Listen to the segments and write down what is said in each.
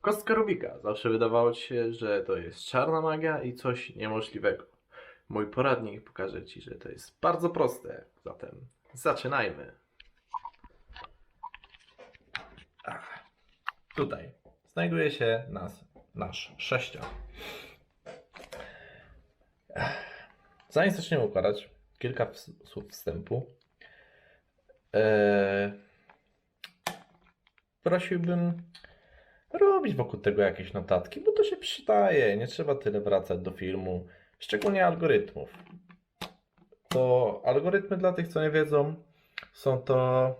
Kostka Rubika. Zawsze wydawało ci się, że to jest czarna magia i coś niemożliwego. Mój poradnik pokaże ci, że to jest bardzo proste. Zatem zaczynajmy. Ach, tutaj znajduje się nas, nasz sześcian. Zanim zaczniemy układać, kilka słów wstępu. Eee, prosiłbym robić wokół tego jakieś notatki, bo to się przydaje. Nie trzeba tyle wracać do filmu, szczególnie algorytmów. To algorytmy dla tych, co nie wiedzą, są to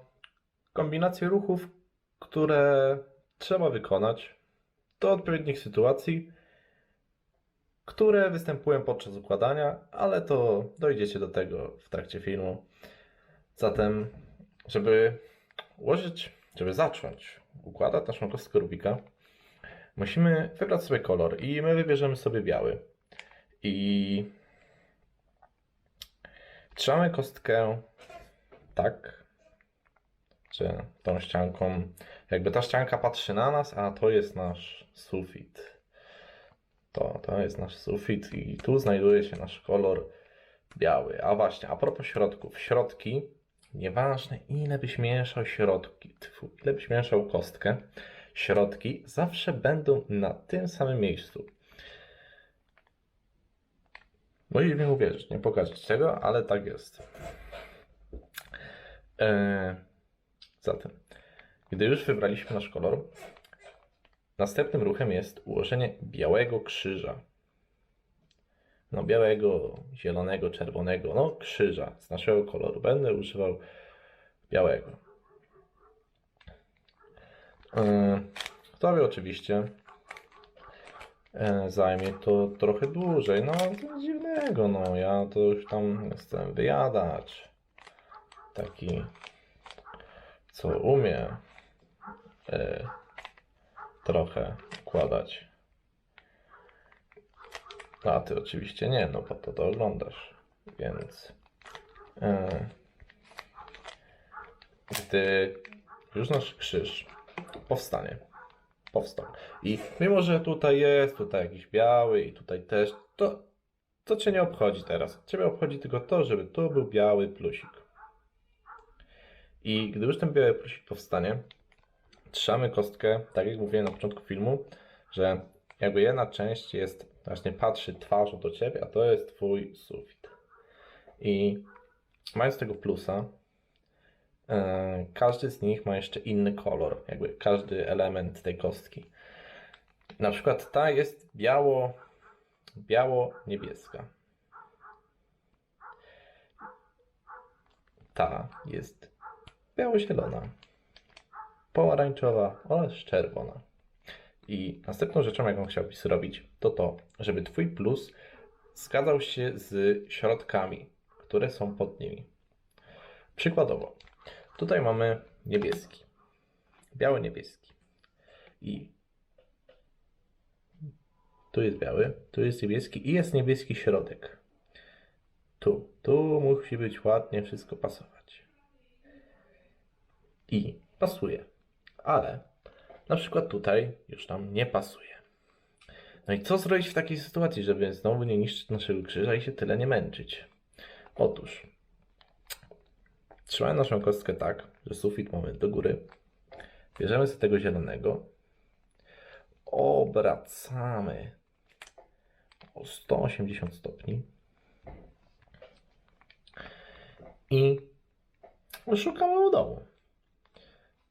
kombinacje ruchów, które trzeba wykonać do odpowiednich sytuacji, które występują podczas układania, ale to dojdziecie do tego w trakcie filmu. Zatem, żeby ułożyć, żeby zacząć układać naszą kostkę Rubika, musimy wybrać sobie kolor i my wybierzemy sobie biały. I trzymamy kostkę tak, że tą ścianką, jakby ta ścianka patrzy na nas, a to jest nasz sufit. To, to jest nasz sufit i tu znajduje się nasz kolor biały. A właśnie, a propos środków. Środki, nieważne ile byś mieszał środki, tfu, ile byś mieszał kostkę, środki zawsze będą na tym samym miejscu. Musisz mi uwierzyć, nie pokażę tego, ale tak jest. Eee, zatem, gdy już wybraliśmy nasz kolor, następnym ruchem jest ułożenie białego krzyża. No, białego, zielonego, czerwonego, no, krzyża z naszego koloru. Będę używał białego. Eee, Tobie oczywiście e, zajmie to trochę dłużej. No, nic dziwnego, no, ja to już tam jestem wyjadacz. Taki, co umie e, trochę układać. A ty oczywiście nie, no bo to to oglądasz, więc e, gdy już nasz krzyż powstanie, powstał i mimo, że tutaj jest, tutaj jakiś biały i tutaj też, to, to cię nie obchodzi teraz. Ciebie obchodzi tylko to, żeby tu był biały plusik. I gdy już ten biały plusik powstanie, trzymamy kostkę, tak jak mówiłem na początku filmu, że jakby jedna część jest, właśnie patrzy twarzą do ciebie, a to jest twój sufit. I mając tego plusa, e, każdy z nich ma jeszcze inny kolor, jakby każdy element tej kostki. Na przykład ta jest biało, biało-niebieska. Ta jest biało-zielona, pomarańczowa oraz czerwona. I następną rzeczą, jaką chciałbyś zrobić, to to, żeby Twój plus zgadzał się z środkami, które są pod nimi. Przykładowo, tutaj mamy niebieski, biały-niebieski. I tu jest biały, tu jest niebieski i jest niebieski środek. Tu, tu musi być ładnie wszystko pasować. I pasuje, ale na przykład tutaj już nam nie pasuje. No i co zrobić w takiej sytuacji, żeby znowu nie niszczyć naszego krzyża i się tyle nie męczyć? Otóż trzymamy naszą kostkę tak, że sufit mamy do góry. Bierzemy sobie tego zielonego. Obracamy o 180 stopni. I szukamy u dołu.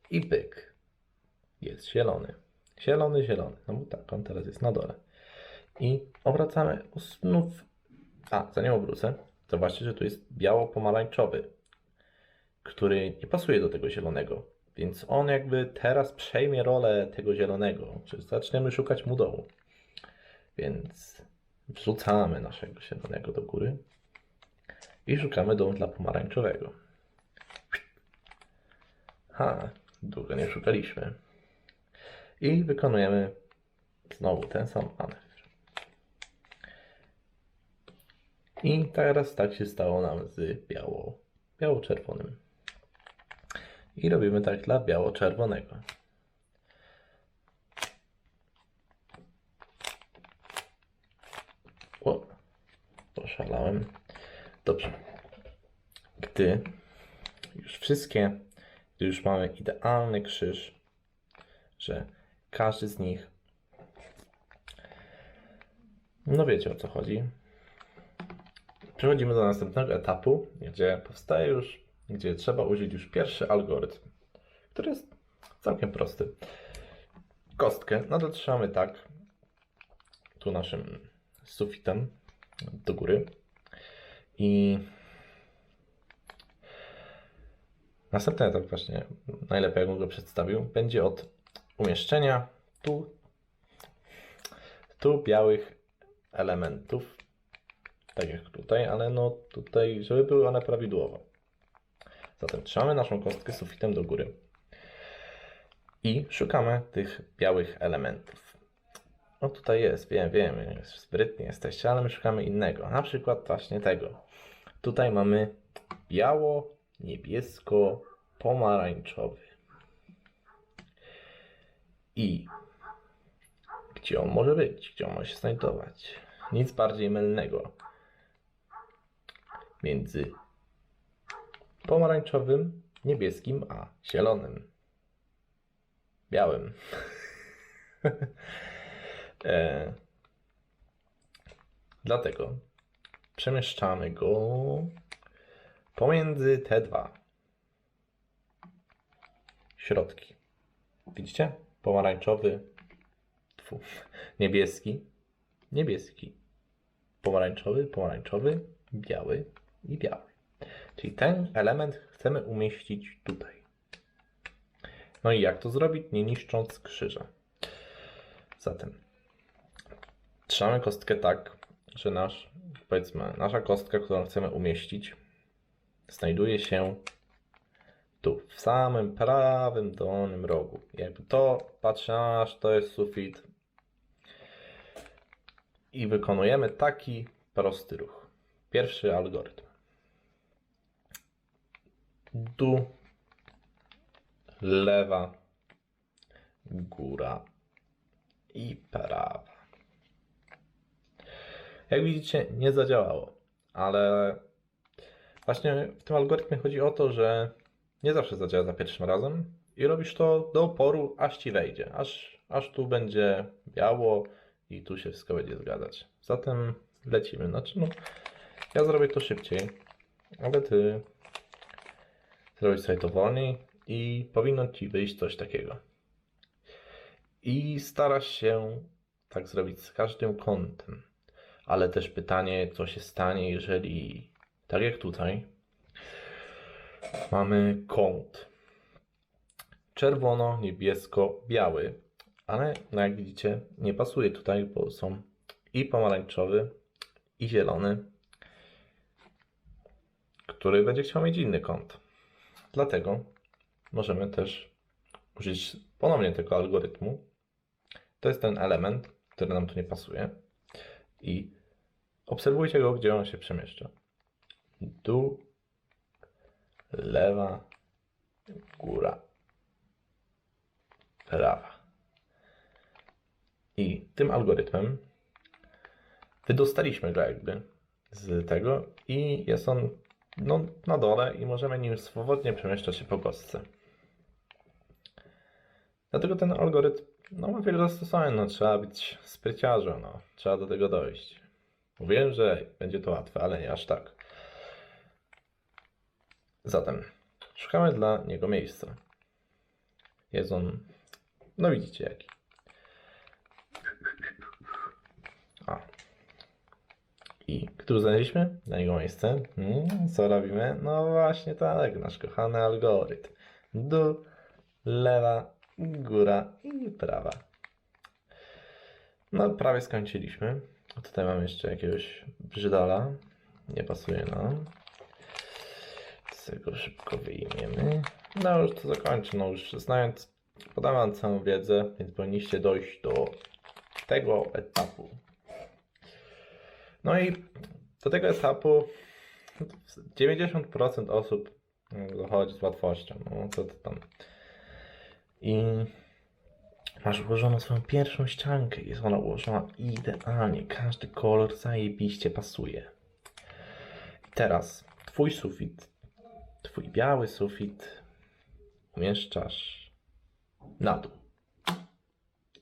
I pyk jest zielony. Zielony, zielony. No bo tak, on teraz jest na dole. I obracamy znów. A, zanim obrócę, zobaczcie, że tu jest biało-pomarańczowy, który nie pasuje do tego zielonego. Więc on jakby teraz przejmie rolę tego zielonego. Czyli zaczniemy szukać mu dołu. Więc wrzucamy naszego zielonego do góry i szukamy dołu dla pomarańczowego. Ha, długo nie szukaliśmy i wykonujemy znowu ten sam manewr. I teraz tak się stało nam z biało, biało-czerwonym. I robimy tak dla biało-czerwonego. O, poszalałem. Dobrze. Gdy już wszystkie, gdy już mamy idealny krzyż, że każdy z nich, no wiecie o co chodzi, przechodzimy do następnego etapu, gdzie powstaje już, gdzie trzeba użyć już pierwszy algorytm, który jest całkiem prosty. Kostkę. Nadal trzymamy tak, tu naszym sufitem do góry. I następny etap właśnie, najlepiej jakbym go przedstawił, będzie od umieszczenia tu, tu białych elementów, tak jak tutaj, ale no tutaj, żeby były one prawidłowo. Zatem trzymamy naszą kostkę sufitem do góry i szukamy tych białych elementów. No tutaj jest, wiem, wiem, sprytni jesteście, ale my szukamy innego. Na przykład właśnie tego. Tutaj mamy biało, niebiesko, pomarańczowy. I gdzie on może być? Gdzie on może się znajdować? Nic bardziej mylnego. Między pomarańczowym, niebieskim, a zielonym. Białym. E, dlatego przemieszczamy go pomiędzy te dwa środki. Widzicie? Pomarańczowy, tfu, niebieski, niebieski, pomarańczowy, pomarańczowy, biały i biały. Czyli ten element chcemy umieścić tutaj. No i jak to zrobić, nie niszcząc krzyża? Zatem trzymamy kostkę tak, że nasz, powiedzmy, nasza kostka, którą chcemy umieścić, znajduje się tu, w samym prawym dolnym rogu. Jakby to, patrzę nasz, to jest sufit. I wykonujemy taki prosty ruch. Pierwszy algorytm. Dół, lewa, góra i prawa. Jak widzicie, nie zadziałało, ale właśnie w tym algorytmie chodzi o to, że nie zawsze zadziała za pierwszym razem i robisz to do oporu, aż ci wejdzie, aż, aż tu będzie biało i tu się wszystko będzie zgadzać. Zatem lecimy. Znaczy, no, ja zrobię to szybciej, ale ty zrobisz sobie to wolniej i powinno ci wyjść coś takiego. I starasz się tak zrobić z każdym kątem. Ale też pytanie, co się stanie, jeżeli, tak jak tutaj, mamy kąt czerwono-niebiesko-biały, ale no jak widzicie, nie pasuje tutaj, bo są i pomarańczowy, i zielony, który będzie chciał mieć inny kąt. Dlatego możemy też użyć ponownie tego algorytmu. To jest ten element, który nam tu nie pasuje. I obserwujcie go, gdzie on się przemieszcza. Dół, lewa, góra, prawa. I tym algorytmem wydostaliśmy go jakby z tego i jest on no, na dole i możemy nim swobodnie przemieszczać się po kostce. Dlatego ten algorytm no, ma wiele zastosowań, no, trzeba być spryciarzem, no, trzeba do tego dojść. Mówiłem, że będzie to łatwe, ale nie aż tak. Zatem szukamy dla niego miejsca. Jest on, no widzicie jaki. A. I który znaleźliśmy? Dla niego miejsce. Hmm, co robimy? No właśnie tak, nasz kochany algorytm. Dół, lewa, góra i prawa. No, prawie skończyliśmy. Tutaj mam jeszcze jakiegoś brzydala. Nie pasuje nam. Sobie go szybko wyjmiemy. No już to zakończę. No już znając, podam wam całą wiedzę, więc powinniście dojść do tego etapu. No i do tego etapu 90% osób dochodzi z łatwością. No co to tam. I masz ułożoną swoją pierwszą ściankę. Jest ona ułożona idealnie. Każdy kolor zajebiście pasuje. Teraz twój sufit, twój biały sufit umieszczasz na dół.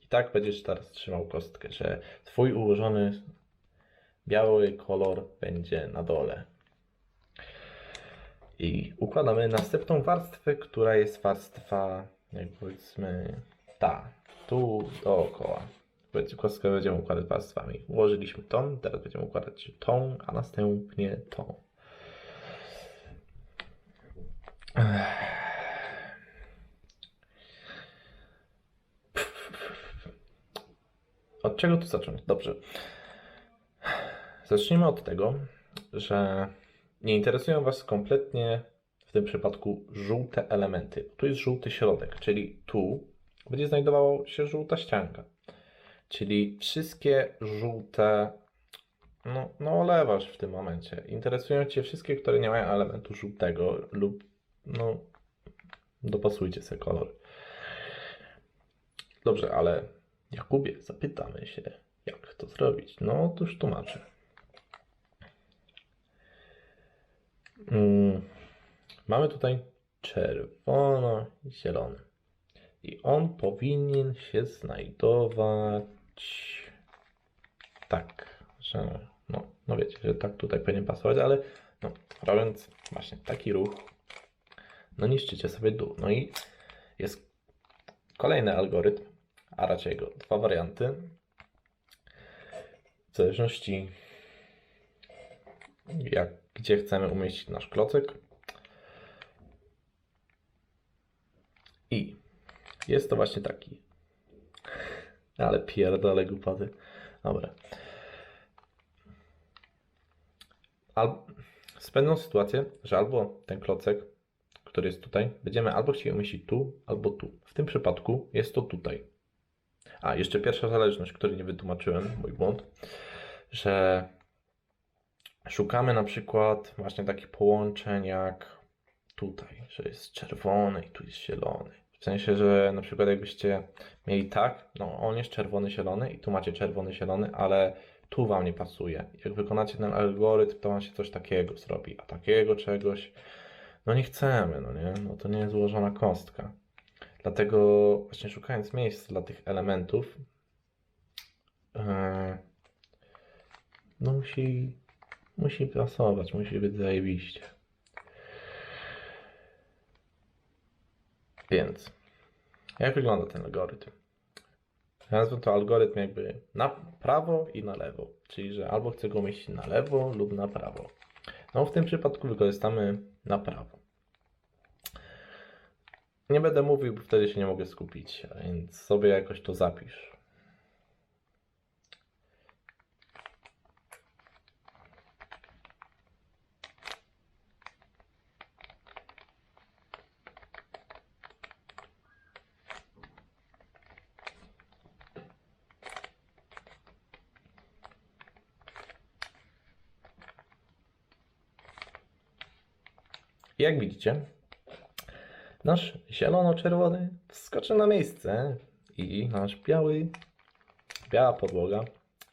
I tak będziesz teraz trzymał kostkę, że twój ułożony biały kolor będzie na dole. I układamy następną warstwę, która jest warstwa, jak powiedzmy, ta, tu dookoła. Kostkę będziemy układać warstwami. Ułożyliśmy tą, teraz będziemy układać tą, a następnie tą. Od czego tu zacząć? Dobrze. Zacznijmy od tego, że nie interesują Was kompletnie w tym przypadku żółte elementy. Tu jest żółty środek, czyli tu będzie znajdowała się żółta ścianka. Czyli wszystkie żółte, no, no olewasz w tym momencie. Interesują Cię wszystkie, które nie mają elementu żółtego lub, no, dopasujcie sobie kolor. Dobrze, ale Jakubie, zapytamy się, jak to zrobić. No, otóż tłumaczę. Mm, mamy tutaj czerwono-zielony. I on powinien się znajdować tak, że no, no wiecie, że tak tutaj powinien pasować, ale no, robiąc właśnie taki ruch, no niszczycie sobie dół. No i jest kolejny algorytm, a raczej jego dwa warianty. W zależności jak, gdzie chcemy umieścić nasz klocek. I jest to właśnie taki. Ale pierdolę głupoty. Dobra. Al... Spędzą sytuację, że albo ten klocek, który jest tutaj, będziemy albo chcieli umieścić tu, albo tu. W tym przypadku jest to tutaj. A, jeszcze pierwsza zależność, której nie wytłumaczyłem, mój błąd, że szukamy na przykład właśnie takich połączeń jak tutaj, że jest czerwony i tu jest zielony. W sensie, że na przykład jakbyście mieli tak, no on jest czerwony, zielony i tu macie czerwony, zielony, ale tu wam nie pasuje. Jak wykonacie ten algorytm, to wam się coś takiego zrobi, a takiego czegoś, no nie chcemy, no nie? No to nie jest złożona kostka. Dlatego właśnie szukając miejsc dla tych elementów, e, no musi, musi pasować, musi być zajebiście. Więc, jak wygląda ten algorytm? Ja nazwę to algorytm jakby na prawo i na lewo, czyli że albo chcę go umieścić na lewo lub na prawo. No w tym przypadku wykorzystamy na prawo. Nie będę mówił, bo wtedy się nie mogę skupić, więc sobie jakoś to zapisz. Jak widzicie, nasz zielono-czerwony wskoczy na miejsce i nasz biały, biała podłoga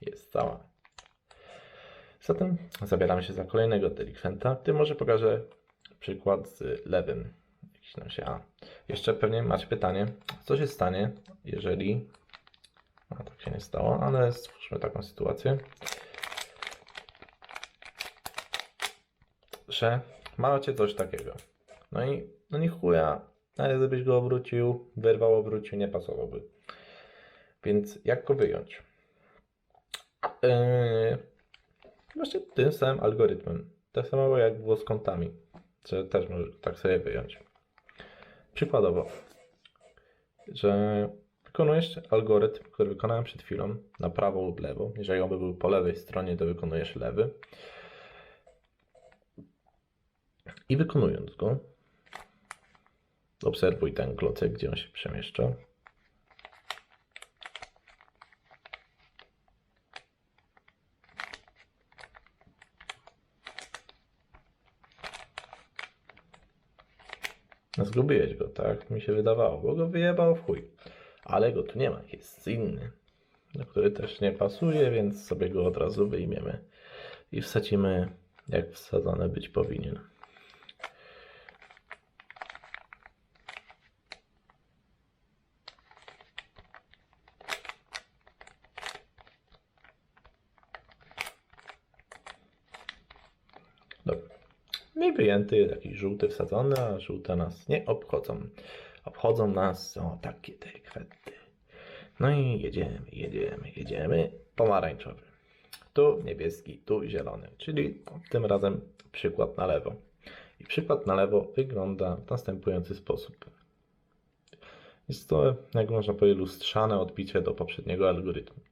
jest cała. Zatem zabieramy się za kolejnego delikwenta. Tym może pokażę przykład z lewym. Jakiś się, a, jeszcze pewnie macie pytanie, co się stanie, jeżeli, a tak się nie stało, ale stwórzmy taką sytuację, że macie coś takiego. No i no nie chuja, ale gdybyś go obrócił, wyrwał, obrócił, nie pasowałby. Więc jak go wyjąć? Yy, właśnie tym samym algorytmem. Tak samo jak było z kątami, że też możesz tak sobie wyjąć. Przykładowo, że wykonujesz algorytm, który wykonałem przed chwilą, na prawo lub lewo. Jeżeli on by był po lewej stronie, to wykonujesz lewy. I wykonując go, obserwuj ten klocek, gdzie on się przemieszcza. Zgubiłeś go, tak? Mi się wydawało, bo go wyjebał w chuj. Ale go tu nie ma, jest inny, na który też nie pasuje, więc sobie go od razu wyjmiemy i wsadzimy jak wsadzony być powinien. Dobra. No i wyjęty, jakiś żółty wsadzony, a żółte nas nie obchodzą. Obchodzą nas o takie te kwety. No i jedziemy, jedziemy, jedziemy. Pomarańczowy. Tu niebieski, tu zielony. Czyli tym razem przykład na lewo. I przykład na lewo wygląda w następujący sposób. Jest to, jak można powiedzieć, lustrzane odbicie do poprzedniego algorytmu.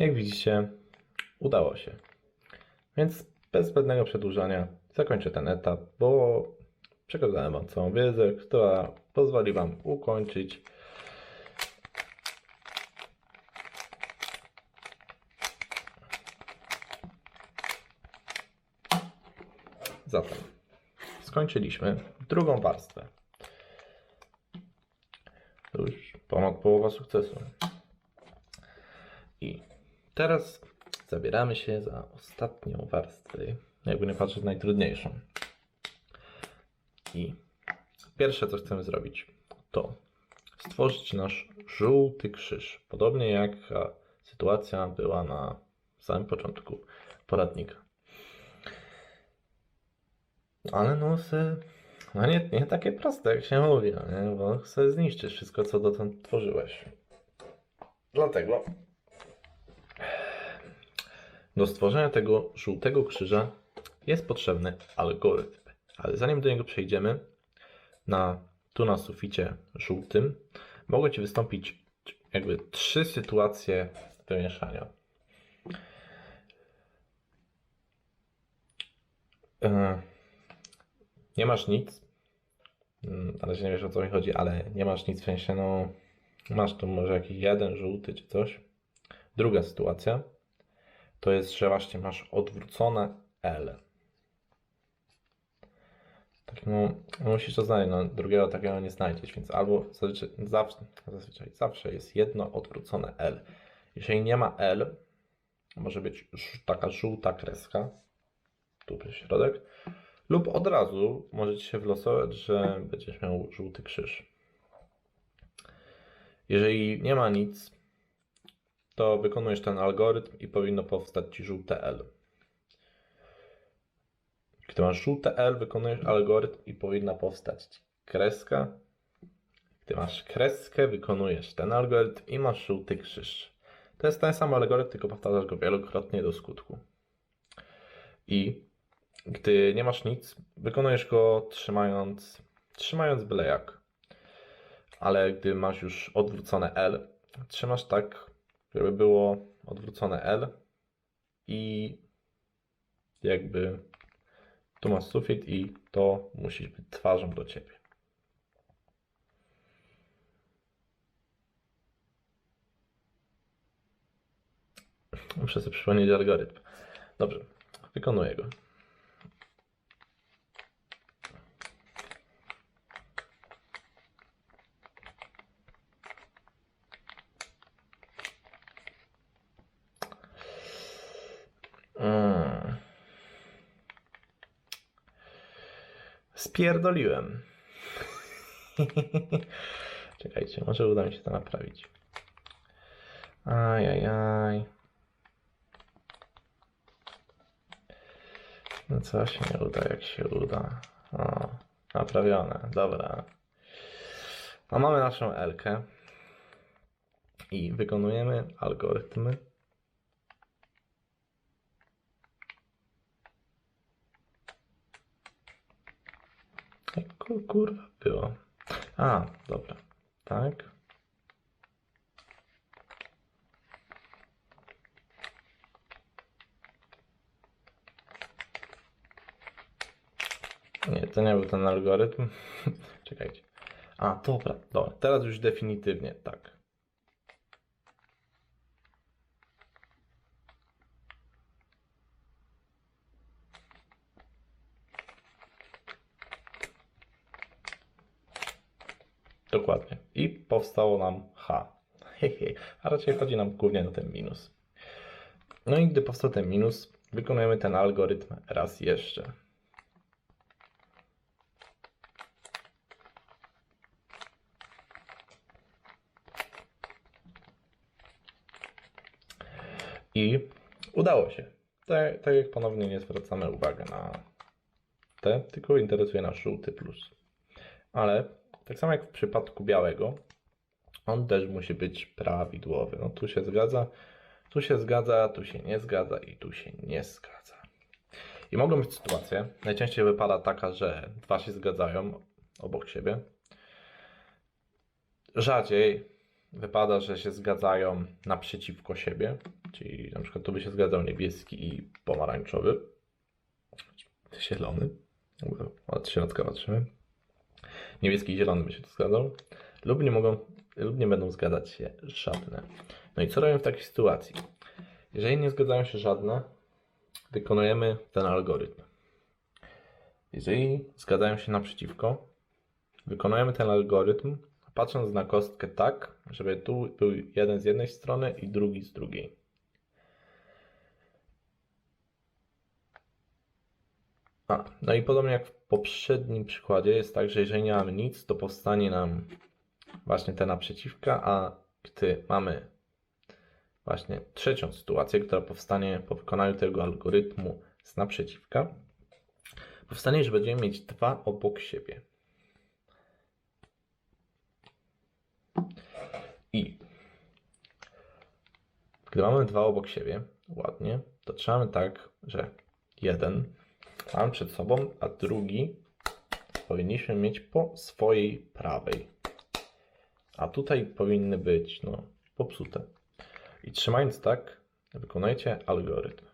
Jak widzicie, udało się. Więc bez zbędnego przedłużania zakończę ten etap, bo przekazałem Wam całą wiedzę, która pozwoli Wam ukończyć Zatem skończyliśmy drugą warstwę. To już ponad połowa sukcesu. Teraz zabieramy się za ostatnią warstwę, jakby nie patrzeć najtrudniejszą. I pierwsze, co chcemy zrobić, to stworzyć nasz żółty krzyż. Podobnie jak sytuacja była na samym początku poradnika. Ale no, se, no nie, nie takie proste, jak się mówi, no nie? bo chcę zniszczyć wszystko, co dotąd tworzyłeś. Dlatego do stworzenia tego żółtego krzyża jest potrzebny algorytm. Ale zanim do niego przejdziemy, na, tu na suficie żółtym mogą Ci wystąpić jakby trzy sytuacje wymieszania. E, Nie masz nic, Mm, na razie nie wiesz o co mi chodzi, ale nie masz nic w sensie, no masz tu może jakiś jeden żółty czy coś. Druga sytuacja to jest, że właśnie masz odwrócone L. Tak, no, musisz to znaleźć, no, drugiego takiego nie znajdziesz, więc albo zazwyczaj, zawsze, zazwyczaj zawsze jest jedno odwrócone L. Jeżeli nie ma L, może być taka żółta kreska, tu przez środek, lub od razu może ci się wylosować, że będziesz miał żółty krzyż. Jeżeli nie ma nic, to wykonujesz ten algorytm i powinno powstać ci żółte L. Gdy masz żółte L, wykonujesz algorytm i powinna powstać ci kreska. Gdy masz kreskę, wykonujesz ten algorytm i masz żółty krzyż. To jest ten sam algorytm, tylko powtarzasz go wielokrotnie do skutku. I gdy nie masz nic, wykonujesz go trzymając, trzymając byle jak. Ale gdy masz już odwrócone L, trzymasz tak, żeby było odwrócone L i jakby tu masz sufit i to musi być twarzą do ciebie. Muszę sobie przypomnieć algorytm. Dobrze, wykonuję go. Spierdoliłem. Czekajcie, może uda mi się to naprawić. Ajajaj. No co się nie uda, jak się uda. O, naprawione, dobra. A mamy naszą Elkę i wykonujemy algorytmy. Jak ku- kurwa było? A, dobra. Tak. Nie, to nie był ten algorytm. Czekajcie. A, dobra, dobra. Teraz już definitywnie tak. Dokładnie. I powstało nam H. A raczej chodzi nam głównie o ten minus. No i gdy powstał ten minus, wykonujemy ten algorytm raz jeszcze. I udało się. Tak, tak jak ponownie nie zwracamy uwagi na te, tylko interesuje nas żółty plus. Ale tak samo jak w przypadku białego, on też musi być prawidłowy. No tu się zgadza, tu się zgadza, tu się nie zgadza i tu się nie zgadza. I mogą być sytuacje, najczęściej wypada taka, że dwa się zgadzają obok siebie. Rzadziej wypada, że się zgadzają naprzeciwko siebie, czyli na przykład tu by się zgadzał niebieski i pomarańczowy, zielony, od środka patrzymy. Niebieski i zielony by się tu zgadzał, lub nie mogą, lub nie będą zgadzać się żadne. No i co robimy w takiej sytuacji? Jeżeli nie zgadzają się żadne, wykonujemy ten algorytm. Jeżeli zgadzają się naprzeciwko, wykonujemy ten algorytm, patrząc na kostkę tak, żeby tu był jeden z jednej strony i drugi z drugiej. A, no i podobnie jak w poprzednim przykładzie jest tak, że jeżeli nie mamy nic, to powstanie nam właśnie te naprzeciwka, a gdy mamy właśnie trzecią sytuację, która powstanie po wykonaniu tego algorytmu z naprzeciwka, powstanie, że będziemy mieć dwa obok siebie. I gdy mamy dwa obok siebie, ładnie, to trzymamy tak, że jeden mamy przed sobą, a drugi powinniśmy mieć po swojej prawej. A tutaj powinny być no, popsute. I trzymając tak, wykonajcie algorytm.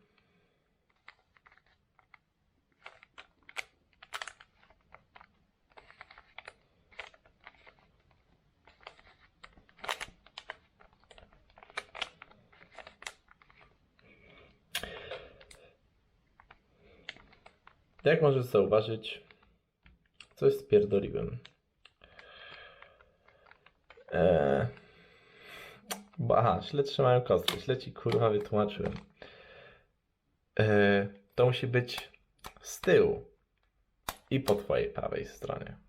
Jak możesz zauważyć, coś spierdoliłem. Eee, bo aha, źle trzymałem kostkę, źle ci kurwa wytłumaczyłem. Eee, to musi być z tyłu i po twojej prawej stronie.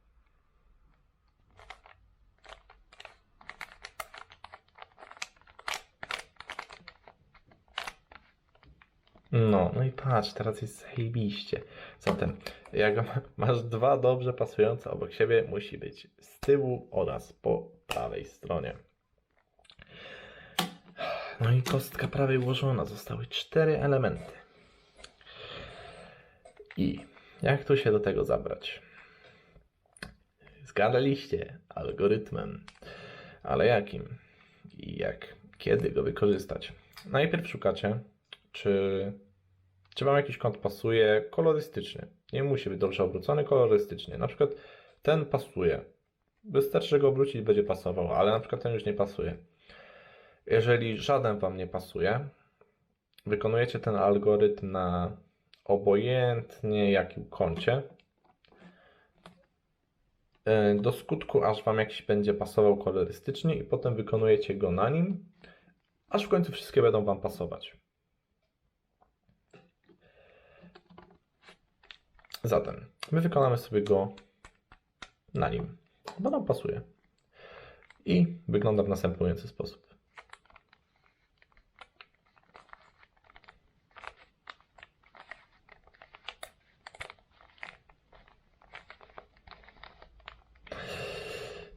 No, no i patrz, teraz jest zajebiście. Zatem, jak ma- masz dwa dobrze pasujące obok siebie, musi być z tyłu oraz po prawej stronie. No i kostka prawej ułożona. Zostały cztery elementy. I jak tu się do tego zabrać? Zgadaliście algorytmem, ale jakim? I jak, kiedy go wykorzystać? Najpierw szukacie, czy, czy Wam jakiś kąt pasuje kolorystycznie. Nie musi być dobrze obrócony kolorystycznie. Na przykład ten pasuje. Wystarczy, go obrócić będzie pasował, ale na przykład ten już nie pasuje. Jeżeli żaden Wam nie pasuje, wykonujecie ten algorytm na obojętnie jakim kącie. yy, Do skutku, aż Wam jakiś będzie pasował kolorystycznie, i potem wykonujecie go na nim, aż w końcu wszystkie będą Wam pasować. Zatem my wykonamy sobie go na nim, bo nam pasuje. I wygląda w następujący sposób.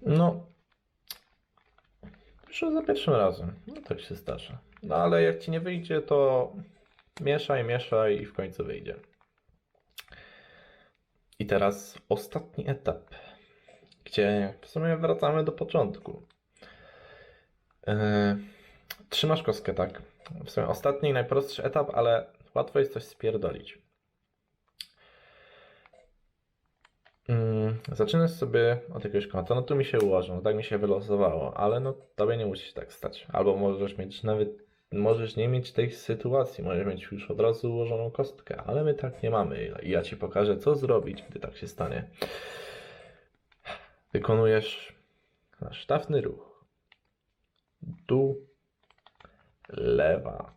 No, wyszło za pierwszym razem. No tak się zdarza. No ale jak ci nie wyjdzie, to mieszaj, mieszaj i w końcu wyjdzie. Teraz ostatni etap, gdzie w sumie wracamy do początku. Yy, trzymasz kostkę, tak? W sumie ostatni, najprostszy etap, ale łatwo jest coś spierdolić. Yy, zaczynasz sobie od jakiegoś kąta, no tu mi się ułożą, tak mi się wylosowało, ale no tobie nie musi się tak stać. Albo możesz mieć nawet, możesz nie mieć tej sytuacji, możesz mieć już od razu ułożoną kostkę, ale my tak nie mamy i ja ci pokażę, co zrobić, gdy tak się stanie. Wykonujesz na sztafny ruch. Dół, lewa,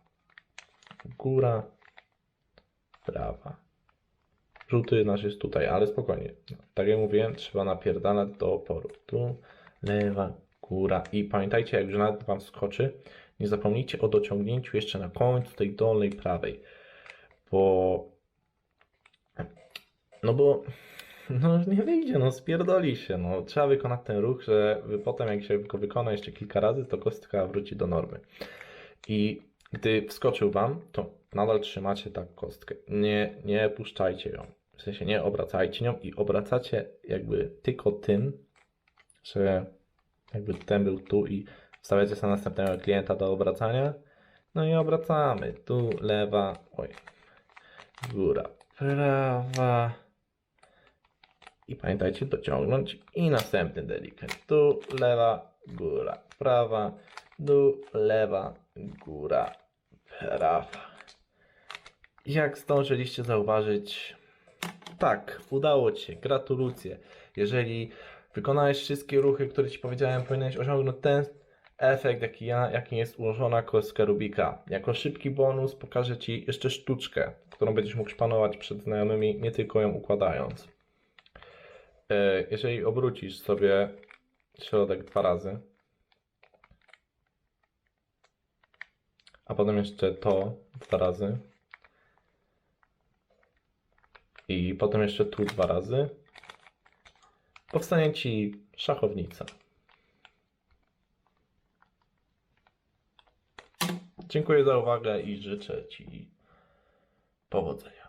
góra, prawa. Żółty nasz jest tutaj, ale spokojnie. Tak jak mówiłem, trzeba napierdalać do oporu. Tu, lewa, góra. I pamiętajcie, jak już nawet Wam skoczy, nie zapomnijcie o dociągnięciu jeszcze na końcu tej dolnej prawej. Bo... No bo... No nie wyjdzie, no spierdoli się. No, trzeba wykonać ten ruch, że potem jak się go wykona jeszcze kilka razy, to kostka wróci do normy. I gdy wskoczył Wam, to nadal trzymacie tak kostkę. Nie, nie puszczajcie ją. W sensie nie obracajcie nią i obracacie jakby tylko tym, że jakby ten był tu i wstawiacie sobie następnego klienta do obracania. No i obracamy. Tu lewa, oj, góra, prawa. I pamiętajcie dociągnąć i następny delikat. Tu lewa, góra, prawa, dół, lewa, góra, prawa. Jak zdążyliście zauważyć, tak, udało Ci się, gratulacje. Jeżeli wykonałeś wszystkie ruchy, które Ci powiedziałem, powinieneś osiągnąć ten efekt, jaki, ja, jaki jest ułożona kostka Rubika. Jako szybki bonus pokażę Ci jeszcze sztuczkę, którą będziesz mógł szpanować przed znajomymi, nie tylko ją układając. E, Jeżeli obrócisz sobie środek dwa razy, a potem jeszcze to dwa razy, i potem jeszcze tu dwa razy, powstanie Ci szachownica. Dziękuję za uwagę i życzę Ci powodzenia.